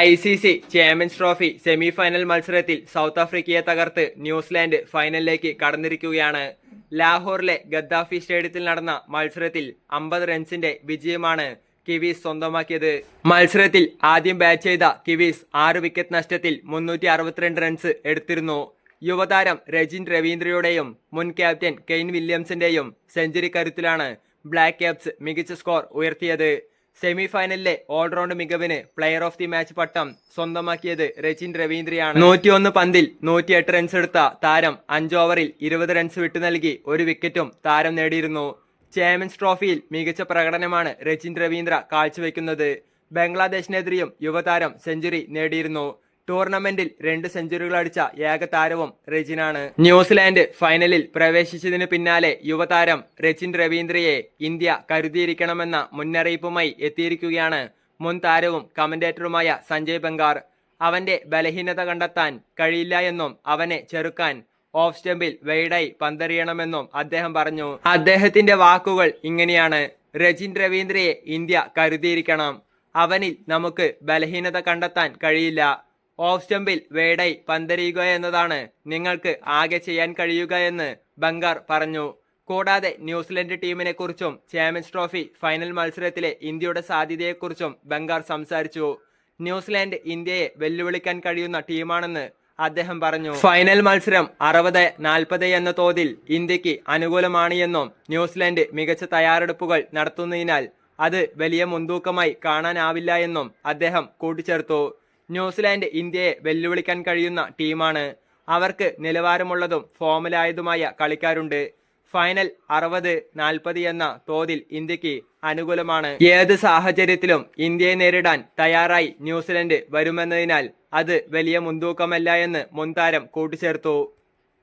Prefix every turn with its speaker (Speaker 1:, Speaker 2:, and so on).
Speaker 1: I C C champions trophy semi final മത്സരത്തിൽ south ആഫ്രിക്കയെ തകർത്ത് ന്യൂസിലാൻഡ് ഫൈനലിലേക്ക് കടന്നിരിക്കുകയാണ്. ലാഹോറിലെ ഗദ്ദാഫി സ്റ്റേഡിയത്തിൽ നടന്ന മത്സരത്തിൽ അമ്പത് റൺസിന്റെ വിജയമാണ് കിവീസ് സ്വന്തമാക്കിയത്. മത്സരത്തിൽ ആദ്യം ബാറ്റ് ചെയ്ത കിവീസ് ആറ് വിക്കറ്റ് നഷ്ടത്തിൽ മുന്നൂറ്റി അറുപത്തിരണ്ട് റൺസ് എടുത്തിരുന്നു. യുവതാരം രജിൻ രവീന്ദ്രയുടെയും മുൻ ക്യാപ്റ്റൻ കെയ്ൻ വില്യംസിന്റെയും സെഞ്ചുറി കരുത്തിലാണ് ബ്ലാക്ക് ക്യാപ്സ് മികച്ച സ്കോർ ഉയർത്തിയത്. സെമി ഫൈനലിലെ ഓൾറൗണ്ട് മികവിന് പ്ലെയർ ഓഫ് ദി മാച്ച് പട്ടം സ്വന്തമാക്കിയത് രചിൻ രവീന്ദ്രയാണ്. നൂറ്റിയൊന്ന് പന്തിൽ നൂറ്റിയെട്ട് റൺസ് എടുത്ത താരം അഞ്ച് ഓവറിൽ ഇരുപത് റൺസ് വിട്ടു നൽകി ഒരു വിക്കറ്റും താരം നേടിയിരുന്നു. ചാമ്പ്യൻസ് ട്രോഫിയിൽ മികച്ച പ്രകടനമാണ് രചിൻ രവീന്ദ്ര കാഴ്ചവെക്കുന്നത്. ബംഗ്ലാദേശിനെതിരെയും യുവതാരം സെഞ്ചുറി നേടിയിരുന്നു. ടൂർണമെന്റിൽ രണ്ട് സെഞ്ചുറികൾ അടിച്ച ഏക താരവും റെജിനാണ്. ന്യൂസിലാൻഡ് ഫൈനലിൽ പ്രവേശിച്ചതിന് പിന്നാലെ യുവതാരം രചിൻ രവീന്ദ്രയെ ഇന്ത്യ കരുതിയിരിക്കണമെന്ന മുന്നറിയിപ്പുമായി എത്തിയിരിക്കുകയാണ് മുൻ താരവും കമന്റേറ്ററുമായ സഞ്ജയ് ബംഗാർ. അവന്റെ ബലഹീനത കണ്ടെത്താൻ കഴിയില്ല എന്നും അവനെ ചെറുക്കാൻ ഓഫ് സ്റ്റംപിൽ വെയ്ഡായി പന്തെറിയണമെന്നും അദ്ദേഹം പറഞ്ഞു. അദ്ദേഹത്തിന്റെ വാക്കുകൾ ഇങ്ങനെയാണ്. രജിൻ രവീന്ദ്രയെ ഇന്ത്യ കരുതിയിരിക്കണം. അവനിൽ നമുക്ക് ബലഹീനത കണ്ടെത്താൻ കഴിയില്ല. ഓഫ് സ്റ്റംപിൽ വേടൈ പന്തെറിയുക എന്നതാണ് നിങ്ങൾക്ക് ആകെ ചെയ്യാൻ കഴിയുക എന്ന് ബംഗാർ പറഞ്ഞു. കൂടാതെ ന്യൂസിലൻഡ് ടീമിനെക്കുറിച്ചും ചാമ്പ്യൻസ് ട്രോഫി ഫൈനൽ മത്സരത്തിലെ ഇന്ത്യയുടെ സാധ്യതയെക്കുറിച്ചും ബംഗാർ സംസാരിച്ചു. ന്യൂസിലാൻഡ് ഇന്ത്യയെ വെല്ലുവിളിക്കാൻ കഴിയുന്ന ടീമാണെന്ന് അദ്ദേഹം പറഞ്ഞു. ഫൈനൽ മത്സരം അറുപത് നാൽപ്പത് എന്ന തോതിൽ ഇന്ത്യയ്ക്ക് അനുകൂലമാണ് എന്നും ന്യൂസിലൻഡ് മികച്ച തയ്യാറെടുപ്പുകൾ നടത്തുന്നതിനാൽ അത് വലിയ മുൻതൂക്കമായി കാണാനാവില്ല എന്നും അദ്ദേഹം കൂട്ടിച്ചേർത്തു. ന്യൂസിലാൻഡ് ഇന്ത്യയെ വെല്ലുവിളിക്കാൻ കഴിയുന്ന ടീമാണ്. അവർക്ക് നിലവാരമുള്ളതും ഫോമിലായതുമായ കളിക്കാരുണ്ട്. ഫൈനൽ അറുപത് നാൽപ്പത് എന്ന തോതിൽ ഇന്ത്യയ്ക്ക് അനുകൂലമാണ്. ഏത് സാഹചര്യത്തിലും ഇന്ത്യയെ നേരിടാൻ തയ്യാറായി ന്യൂസിലൻഡ് വരുമെന്നതിനാൽ അത് വലിയ മുൻതൂക്കമല്ല എന്ന് മുൻതാരം കൂട്ടിച്ചേർത്തു.